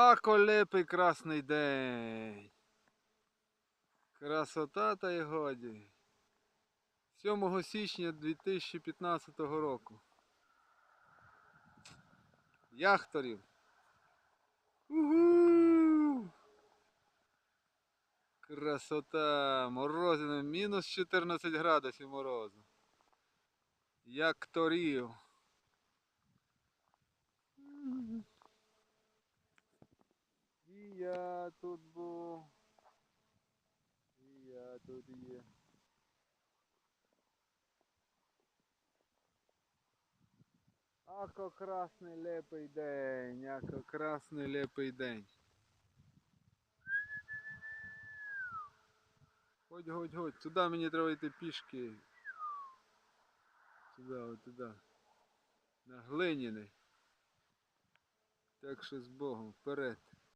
А колепий красний день. Красота та й годі. 7 січня 2015 року. Яхторів. Угу! Красота! Морозина мінус 14 градусів морозу. Якторів. Мгм. І я тут був. І я тут є. Ако красний лепий день, ако красний лепий день. Ходь, ходь, ходь, туди мені треба йти пішки. Туди, от туди. На глиняний. Так що з Богом, вперед.